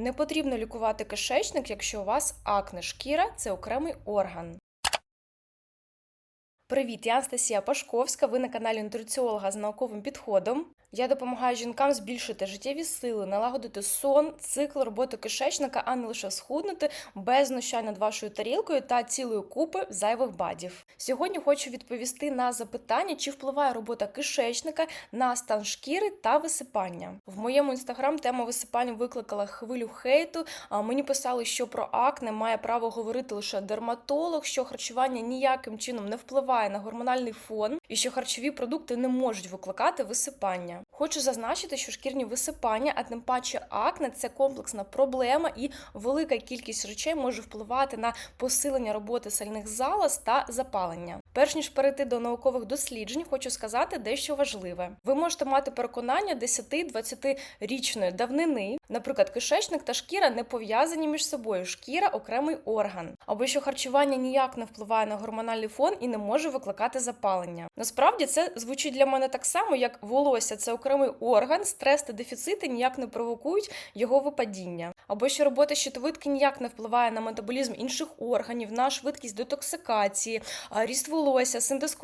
Не потрібно лікувати кишечник, якщо у вас акне. Шкіра це окремий орган. Привіт, я Анастасія Пашковська. Ви на каналі нутриціолога з науковим підходом. Я допомагаю жінкам збільшити життєві сили, налагодити сон, цикл роботи кишечника, а не лише схуднути без знущань над вашою тарілкою та цілої купи зайвих бадів. Сьогодні хочу відповісти на запитання, чи впливає робота кишечника на стан шкіри та висипання. В моєму інстаграм тема висипання викликала хвилю хейту. А мені писали, що про акне має право говорити лише дерматолог, що харчування ніяким чином не впливає на гормональний фон і що харчові продукти не можуть викликати висипання. Хочу зазначити, що шкірні висипання, а тим паче акне це комплексна проблема, і велика кількість речей може впливати на посилення роботи сальних залоз та запалення. Перш ніж перейти до наукових досліджень, хочу сказати дещо важливе. Ви можете мати переконання 10-20 річної давнини, наприклад, кишечник та шкіра не пов'язані між собою. Шкіра окремий орган, або що харчування ніяк не впливає на гормональний фон і не може викликати запалення. Насправді це звучить для мене так само, як волосся це окремий орган, стрес та дефіцити ніяк не провокують його випадіння, або що робота щитовидки ніяк не впливає на метаболізм інших органів, на швидкість детоксикації, а, ріст волосся, синтез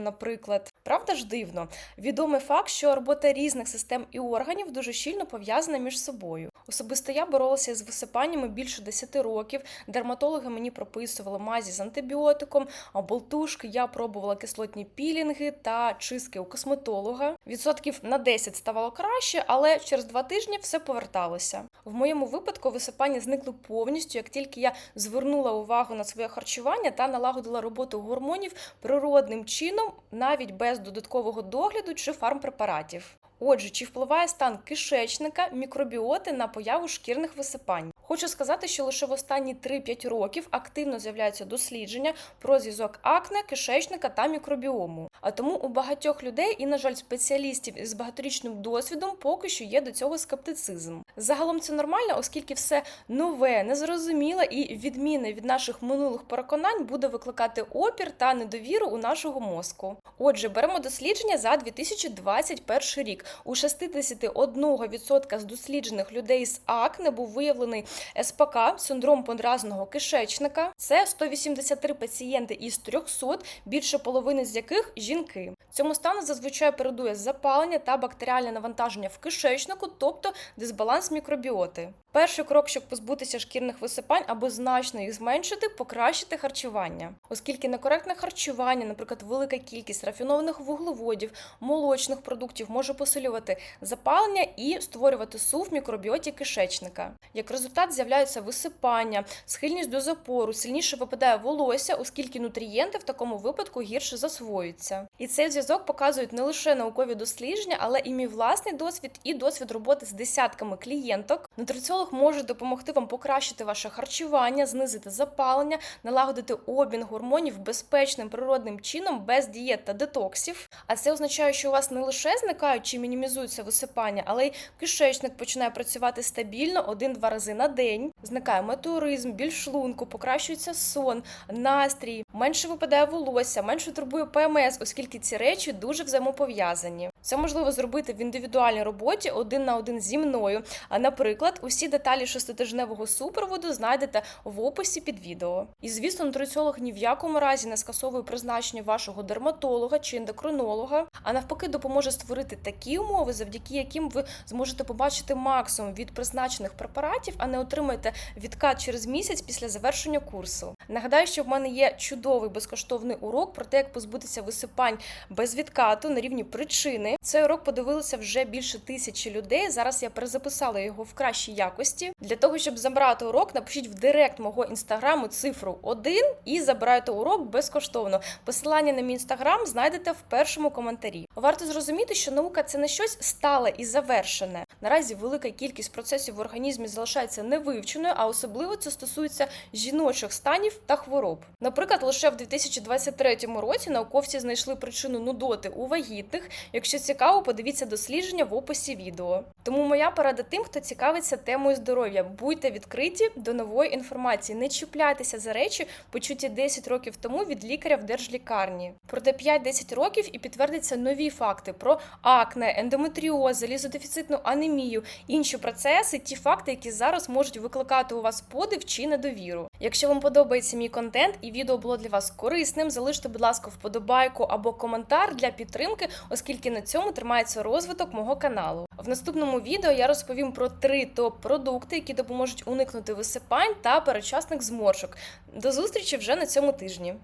наприклад. Правда ж дивно? Відомий факт, що робота різних систем і органів дуже щільно пов'язана між собою. Особисто я боролася з висипаннями більше 10 років. Дерматологи мені прописували мазі з антибіотиком, болтушки я пробувала кислотні пілінги та чистки у косметолога. Відсотків на 10 ставало краще, але через два тижні все поверталося. В моєму випадку висипання зникли повністю, як тільки я звернула увагу на своє харчування та налагодила роботу гормонів природним чином, навіть без додаткового догляду чи фармпрепаратів. Отже, чи впливає стан кишечника, мікробіоти на появу шкірних висипань? Хочу сказати, що лише в останні 3-5 років активно з'являються дослідження про зв'язок акне, кишечника та мікробіому. А тому у багатьох людей і, на жаль, спеціалістів із багаторічним досвідом поки що є до цього скептицизм. Загалом це нормально, оскільки все нове, незрозуміле і відмінне від наших минулих переконань буде викликати опір та недовіру у нашого мозку. Отже, беремо дослідження за 2021 рік. У 61% з досліджених людей з акне був виявлений СПК, синдром подразного кишечника. Це 183 пацієнти із 300, більше половини з яких жінки. Цьому стану зазвичай передує запалення та бактеріальне навантаження в кишечнику, тобто дисбаланс мікробіоти. Перший крок, щоб позбутися шкірних висипань або значно їх зменшити, покращити харчування, оскільки некоректне харчування, наприклад, велика кількість рафінованих вуглеводів, молочних продуктів може посилювати запалення і створювати сув в мікробіоті кишечника. Як результат з'являються висипання, схильність до запору, сильніше випадає волосся, оскільки нутрієнти в такому випадку гірше засвоюються. І цей зв'язок показують не лише наукові дослідження, але і мій власний досвід і досвід роботи з десятками клієнток. Нутриціолог може допомогти вам покращити ваше харчування, знизити запалення, налагодити обмін гормонів безпечним природним чином без дієт та детоксів. А це означає, що у вас не лише зникають чи мінімізуються висипання, але й кишечник починає працювати стабільно один-два рази на день. Зникає метеоризм, біль шлунку, покращується сон, настрій, менше випадає волосся, менше турбує ПМС, оскільки ці речі дуже взаємопов'язані. Це можливо зробити в індивідуальній роботі один на один зі мною. А наприклад, усі деталі шеститижневого супроводу знайдете в описі під відео. І звісно, нутриціолог ні в якому разі не скасовує призначення вашого дерматолога чи ендокринолога, а навпаки, допоможе створити такі умови, завдяки яким ви зможете побачити максимум від призначених препаратів, а не отримаєте відкат через місяць після завершення курсу. Нагадаю, що в мене є чудовий безкоштовний урок про те, як позбутися висипань без відкату на рівні причини. Цей урок подивилося вже більше тисячі людей. Зараз я перезаписала його в кращій якості. Для того, щоб забрати урок, напишіть в директ мого інстаграму цифру 1 і забирайте урок безкоштовно. Посилання на мій інстаграм знайдете в першому коментарі. Варто зрозуміти, що наука це не щось стале і завершене. Наразі велика кількість процесів в організмі залишається невивченою, а особливо це стосується жіночих станів та хвороб. Наприклад, лише в 2023 році науковці знайшли причину нудоти у вагітних. Якщо цікаво, подивіться дослідження в описі відео. Тому моя порада тим, хто цікавиться темою здоров'я, будьте відкриті до нової інформації, не чіпляйтеся за речі, почуті 10 років тому від лікаря в держлікарні. Проте 5-10 років і підтвердяться нові факти про акне, ендометріоз, залізодефіцитну анемію, інші процеси, ті факти, які зараз можуть викликати у вас подив чи недовіру. Якщо вам подобається мій контент і відео було для вас корисним, залиште, будь ласка, вподобайку або коментар для підтримки, оскільки на цьому тримається розвиток мого каналу. В наступному відео я розповім про три топ-продукти, які допоможуть уникнути висипань та перечасних зморшок. До зустрічі вже на цьому тижні.